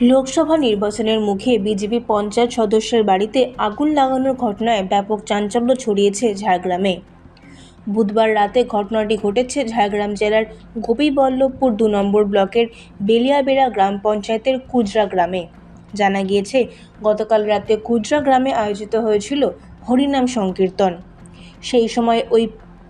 লোকসভা নির্বাচনের মুখে বিজেপি পঞ্চায়েত সদস্যের বাড়িতে আগুন লাগানোর ঘটনায় ব্যাপক চাঞ্চল্য ছড়িয়েছে ঝাড়গ্রামে। বুধবার রাতে ঘটনাটি ঘটেছে ঝাড়গ্রাম জেলার গোপীবল্লভপুর দু নম্বর ব্লকের বেলিয়াবেড়া গ্রাম পঞ্চায়েতের কুজরা গ্রামে। জানা গিয়েছে, গতকাল রাতে কুজরা গ্রামে আয়োজিত হয়েছিল হরিনাম সংকীর্তন। সেই সময় ওই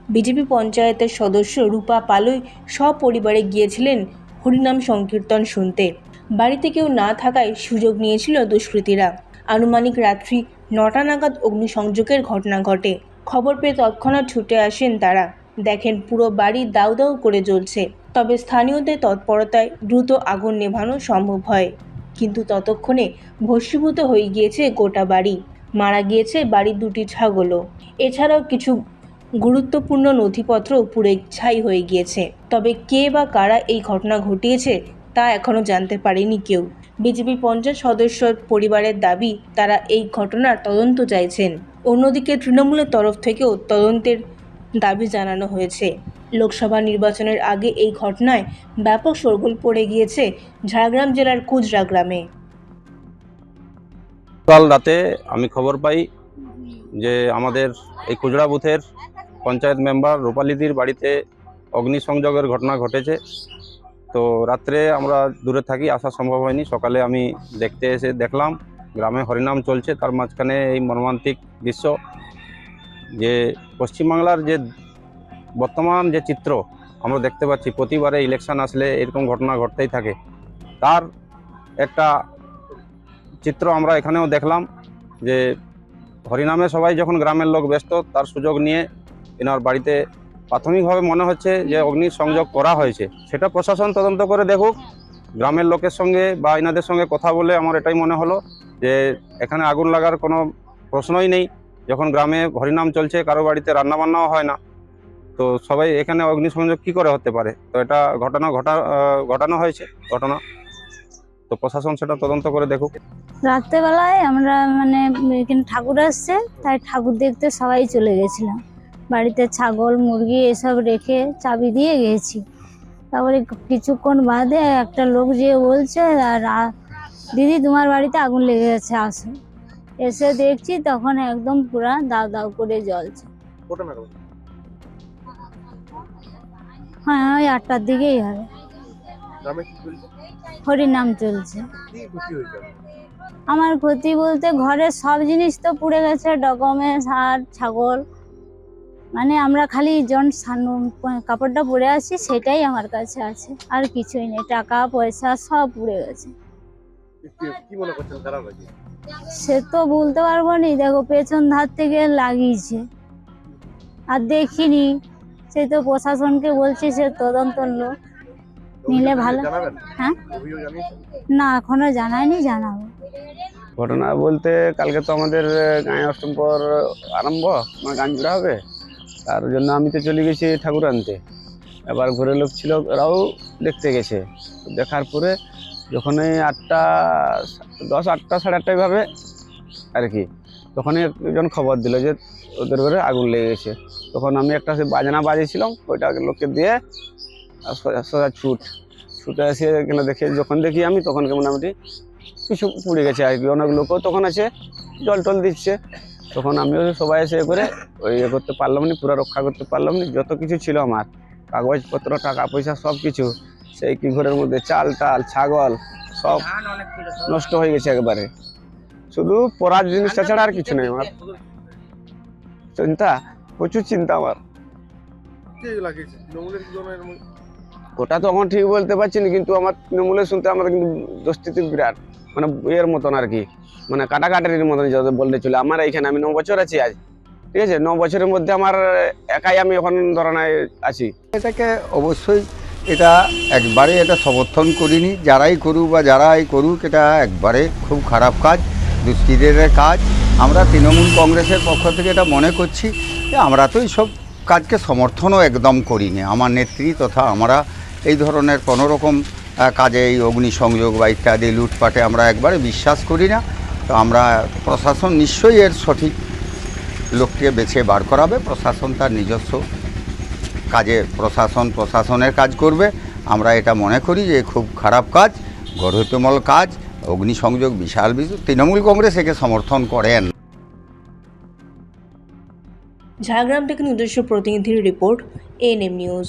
বিজেপি পঞ্চায়েতের সদস্য রূপা পালুই সপরিবারে গিয়েছিলেন হরিনাম সংকীর্তন শুনতে। বাড়িতে কেউ না থাকায় সুযোগ নিয়েছিল দুষ্কৃতীরা। আনুমানিক রাত্রি নটা নাগাদ অগ্নিসংযোগের ঘটনা ঘটে। খবর পেয়ে তৎক্ষণাৎ ছুটে আসেন তারা। দেখেন, পুরো বাড়ি দাউ দাউ করে জ্বলছে। তবে স্থানীয়দের তৎপরতায় দ্রুত আগুন নেভানো সম্ভব হয়। কিন্তু ততক্ষণে ভস্মীভূত হয়ে গিয়েছে গোটা বাড়ি। মারা গিয়েছে বাড়ির দুটি ছাগলও। এছাড়াও কিছু গুরুত্বপূর্ণ নথিপত্র পুড়ে ছাই হয়ে গিয়েছে। তবে কে বা কারা এই ঘটনা ঘটিয়েছে তা এখনও জানতে পারেনি কেউ। বিজেপি পঞ্চায়েত সদস্য পরিবারের দাবি, তারা এই ঘটনার তদন্ত চাইছেন। অন্যদিকে তৃণমূলের তরফ থেকেও তদন্তের দাবি জানানো হয়েছে। লোকসভা নির্বাচনের আগে এই ঘটনায় ব্যাপক শোরগোল পড়ে গিয়েছে ঝাড়গ্রাম জেলার কুজরা গ্রামে। কাল রাতে আমি খবর পাই যে আমাদের এই কুজরা বুথের পঞ্চায়েত মেম্বার রূপালিদির বাড়িতে অগ্নিসংযোগের ঘটনা ঘটেছে। তো রাত্রে আমরা দূরে থাকি, আসা সম্ভব হয়নি। সকালে আমি দেখতে এসে দেখলাম, গ্রামে হরিনাম চলছে। তার মাঝখানে এই মর্মান্তিক দৃশ্য যে পশ্চিমবাংলার যে বর্তমান যে চিত্র, আমরা দেখতে পাচ্ছি, প্রতিবারে ইলেকশন আসলে এরকম ঘটনা ঘটতেই থাকে। তার একটা চিত্র আমরা এখানেও দেখলাম যে হরিনামে সবাই যখন গ্রামের লোক ব্যস্ত, তার সুযোগ নিয়ে এনার বাড়িতে প্রাথমিকভাবে মনে হচ্ছে যে অগ্নি সংযোগ করা হয়েছে। সেটা প্রশাসন তদন্ত করে দেখুক। গ্রামের লোকের সঙ্গে বা এনাদের সঙ্গে কথা বলে আমার এটাই মনে হলো যে এখানে আগুন লাগার কোনো প্রশ্নই নেই। যখন গ্রামে হরিনাম চলছে, কারও বাড়িতে রান্নাবান্নাও হয় না। তো সবাই এখানে অগ্নিসংযোগ কি করে হতে পারে? তো এটা ঘটনা ঘটা ঘটানো হয়েছে, ঘটনা। তো প্রশাসন সেটা তদন্ত করে দেখুক। রাত্রেবেলায় আমরা মানে এখানে ঠাকুর আসছে, তাই ঠাকুর দেখতে সবাই চলে গেছিলাম। বাড়িতে ছাগল মুরগি এসব রেখে চাবি দিয়ে গেছি। তারপরে কিছুক্ষণ বাদে একটা লোক যে বলছে আর দিদি তোমার বাড়িতে আগুন লেগে গেছে আসো। এসে দেখছি তখন একদম পুরা দাউ দাউ করে জ্বলছে। হ্যাঁ ওই আটটার দিকেই হবে হরিনাম চলছে? আমার ক্ষতি বলতে ঘরের সব জিনিস তো পুড়ে গেছে ডকুমেন্টস হার ছাগল। মানে আমরা খালি জন কাপড়টা পরে আছি সেটাই আমার কাছে আছে। আর কিছুই নেই টাকা পয়সা সব পুড়ে গেছে। মনে সে তো বলতে পারব নি দেখো পেছন ধার থেকে লাগিয়েছে। আর দেখিনি সে তো প্রশাসনকে বলছি সে তদন্ত লোক নিলে ভালো। হ্যাঁ? না এখনও জানায়নি জানাব। ঘটনা বলতে কালকে তো আমাদের গায়ে অষ্টমপর আরম্ভ আমার গান জোড়া হবে? তার জন্য আমি তো চলে গেছি ঠাকুর আনতে। এবার ঘরের লোক ছিল, ওরাও দেখতে গেছে। দেখার পরে যখন এই আটটা, দশ আটটা, সাড়ে আটটায় ভাবে আর কি, তখনই একজন খবর দিল যে ওদের ঘরে আগুন লেগে গেছে। তখন আমি একটা সে বাজনা বাজিয়েছিলাম, ওইটা লোককে দিয়ে সোজা ছুট, ছুটে এসে এখানে দেখে, যখন দেখি আমি, তখন মোটামুটি কিছু পুড়ে গেছে আর কি। অনেক লোকও তখন আছে, জল টল দিচ্ছে। তখন আমিও সবাই এসে করে ওই ইয়ে করতে পারলাম না, পুরো রক্ষা করতে পারলাম না। যত কিছু ছিল আমার, কাগজপত্র, টাকা পয়সা সব কিছু, সেই কি ঘরের মধ্যে চাল টাল ছাগল সব নষ্ট হয়ে গেছে একবারে। শুধু পড়ার জিনিসটা ছাড়া আর কিছু নেই আমার। চিন্তা, প্রচুর চিন্তা আমার। ওটা তো আমার ঠিক বলতে পারছি না, কিন্তু আমার তৃণমূলের শুনতে আমার কিন্তু দোস্তিতে বিরাট। মানে এর মতন আর কি মানে কাটাকাটারির মতন যাতে বলতে চলে। আমার এইখানে আমি ন বছর আছি আজ ঠিক আছে? ন বছরের মধ্যে আমার একাই আমি এখন ধরনায় আছি। এটাকে অবশ্যই এটা একবারে এটা সমর্থন করিনি। যারাই করুক বা যারাই করুক এটা একবারে খুব খারাপ কাজ দুষ্কৃতীদের কাজ। আমরা তৃণমূল কংগ্রেসের পক্ষ থেকে এটা মনে করছি যে আমরা তো এইসব কাজকে সমর্থনও একদম করিনি। আমার নেত্রী তথা আমরা এই ধরনের কোনো রকম আহ, কাজে এই অগ্নিসংযোগ বা ইত্যাদি লুটপাটে আমরা একবারে বিশ্বাস করি না। তো আমরা প্রশাসন নিশ্চয়ই এর সঠিক লোককে বেছে বার করাবে। প্রশাসন তার নিজস্ব কাজে, প্রশাসন প্রশাসনের কাজ করবে। আমরা এটা মনে করি যে খুব খারাপ কাজ গর্ভতমল কাজ, অগ্নিসংযোগ, বিশাল বিশু তৃণমূল কংগ্রেস একে সমর্থন করেন। ঝাড়গ্রাম থেকে নিজস্ব প্রতিনিধির রিপোর্ট এএনএম নিউজ।